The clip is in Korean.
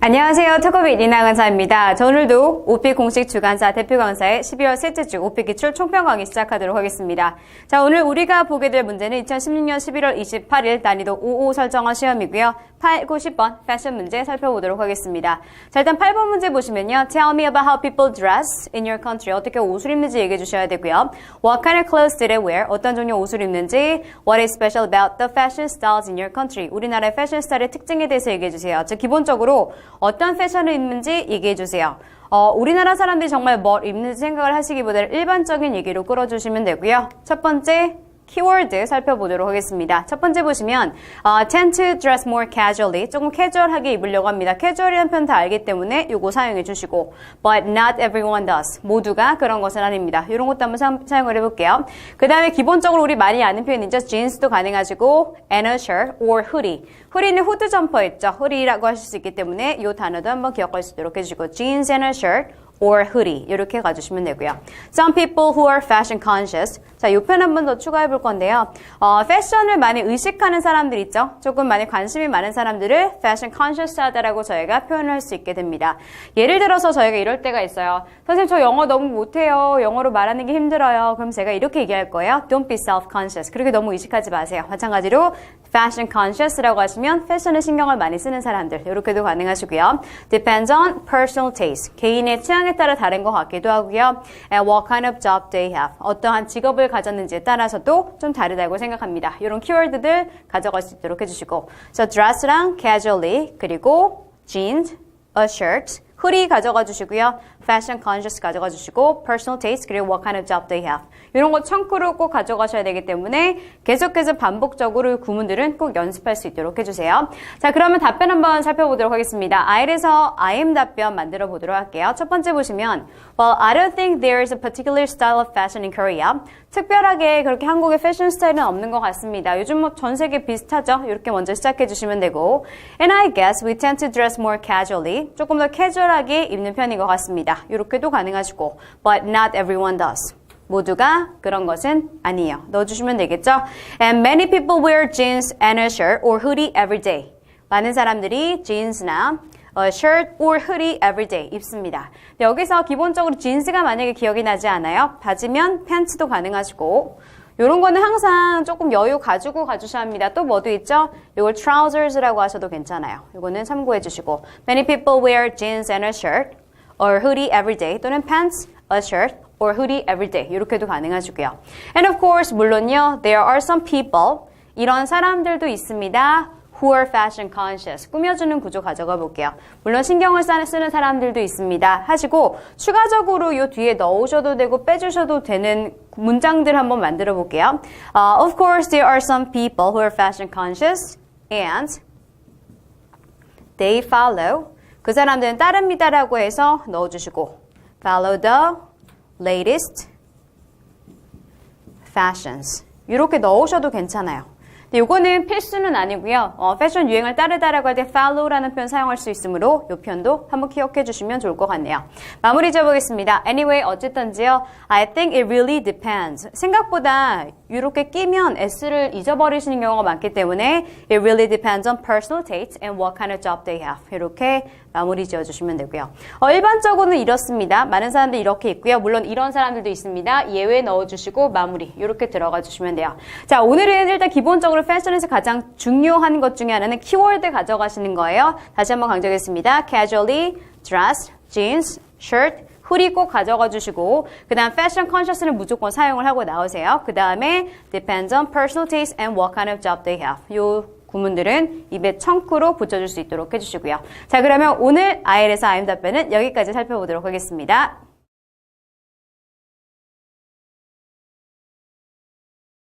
안녕하세요. 이나 강사입니다. 저 오늘도 오피 공식 주간사 대표 강사의 12월 셋째 주 오피 기출 총평 강의 시작하도록 하겠습니다. 자, 오늘 우리가 보게 될 문제는 2016년 11월 28일 난이도 55 설정한 시험이고요. 8, 9, 10번 패션 문제 살펴보도록 하겠습니다. 자, 일단 8번 문제 보시면요. Tell me about how people dress in your country. 어떻게 옷을 입는지 얘기해 주셔야 되고요. What kind of clothes did they wear? 어떤 종류 옷을 입는지. What is special about the fashion styles in your country? 우리나라의 패션 스타일의 특징에 대해서 얘기해 주세요. 즉, 기본적으로 어떤 패션을 입는지 얘기해 주세요. 어, 우리나라 사람들이 정말 뭘 입는지 생각을 하시기보다는 일반적인 얘기로 끌어주시면 되고요. 첫 번째, 키워드 살펴보도록 하겠습니다. 첫 번째 보시면 어, tend to dress more casually 조금 캐주얼하게 입으려고 합니다. 캐주얼이라는 표현 다 알기 때문에 이거 사용해 주시고 but not everyone does 모두가 그런 것은 아닙니다. 이런 것도 한번 사, 사용을 해볼게요. 그 다음에 기본적으로 우리 많이 아는 표현이죠. jeans도 가능하시고 and a shirt or hoodie 후리는 후드 점퍼 있죠. 후리라고 하실 수 있기 때문에 이 단어도 한번 기억할 수 있도록 해주시고 jeans and a shirt or hoodie 이렇게 가주시면 되고요. Some people who are fashion conscious. 자, 이편한번 더 추가해 볼 건데요. 어, 패션을 많이 의식하는 사람들 있죠. 조금 많이 관심이 많은 사람들을 fashion conscious하다라고 저희가 표현을 할 수 있게 됩니다. 예를 들어서 저희가 이럴 때가 있어요. 선생님 저 영어 너무 못해요. 영어로 말하는 게 힘들어요. 그럼 제가 이렇게 얘기할 거예요. Don't be self-conscious. 그렇게 너무 의식하지 마세요. 마찬가지로 fashion conscious라고 하시면 패션에 신경을 많이 쓰는 사람들 이렇게도 가능하시고요. Depends on personal taste. 개인의 취향에 따라 다른 것 같기도 하고요. What kind of job they have. 어떠한 직업을 가졌는지에 따라서도 좀 다르다고 생각합니다. 이런 키워드들 가져갈 수 있도록 해주시고 So dress랑 casually 그리고 jeans, a shirt, 후리 가져가 주시고요. Fashion conscious 가져가 주시고 personal taste 그리고 what kind of job they have. 이런 거 청구로 꼭 가져가셔야 되기 때문에 계속해서 반복적으로 이 구문들은 꼭 연습할 수 있도록 해주세요. 자, 그러면 답변 한번 살펴보도록 하겠습니다. 아이에서 I am 답변 만들어 보도록 할게요. 첫 번째 보시면 Well, I don't think there is a particular style of fashion in Korea. 특별하게 그렇게 한국의 패션 스타일은 없는 것 같습니다. 요즘 뭐 전 세계 비슷하죠? 이렇게 먼저 시작해 주시면 되고 And I guess we tend to dress more casually. 조금 더 캐주얼하게 입는 편인 것 같습니다. 이렇게도 가능하시고 But not everyone does. 모두가 그런 것은 아니에요. 넣어주시면 되겠죠? And many people wear jeans and a shirt or hoodie every day. 많은 사람들이 jeans나 a shirt or hoodie every day 입습니다. 여기서 기본적으로 진스가 만약에 기억이 나지 않아요? 바지면 팬츠도 가능하시고 이런 거는 항상 조금 여유 가지고 가주셔야 합니다. 또 뭐도 있죠? 이걸 trousers라고 하셔도 괜찮아요. 이거는 참고해 주시고 Many people wear jeans and a shirt or hoodie every day 또는 pants, a shirt or hoodie every day 이렇게도 가능하시고요. And of course 물론요 there are some people 이런 사람들도 있습니다. who are fashion conscious. 꾸며주는 구조 가져가 볼게요. 물론 신경을 쓰는 사람들도 있습니다. 하시고 추가적으로 이 뒤에 넣으셔도 되고 빼주셔도 되는 문장들 한번 만들어 볼게요. Uh, of course, there are some people who are fashion conscious and they follow. 그 사람들은 따릅니다라고 해서 넣어주시고 follow the latest fashions. 이렇게 넣으셔도 괜찮아요. 근데 이거는 필수는 아니고요. 어, 패션 유행을 따르다라고 할 때 follow라는 표현 사용할 수 있으므로 이 표현도 한번 기억해 주시면 좋을 것 같네요. 마무리 지어보겠습니다. Anyway, 어쨌든지요. I think it really depends. 생각보다 이렇게 끼면 S를 잊어버리시는 경우가 많기 때문에 it really depends on personal taste and what kind of job they have. 이렇게 마무리 지어주시면 되고요. 어, 일반적으로는 이렇습니다. 많은 사람들이 이렇게 있고요. 물론 이런 사람들도 있습니다. 예외 넣어주시고 마무리 이렇게 들어가 주시면 돼요. 자 오늘은 일단 기본적으로 패션에서 가장 중요한 것 중에 하나는 키워드 가져가시는 거예요. 다시 한번 강조하겠습니다. casually, dress, jeans, shirt, 후리 꼭 가져가 주시고 그 다음 fashion conscious는 무조건 사용을 하고 나오세요. 그 다음에 depends on personal taste and what kind of job they have. 요 구문들은 입에 청구로 붙여줄 수 있도록 해주시고요. 자 그러면 오늘 IELTS IM 답변은 여기까지 살펴보도록 하겠습니다.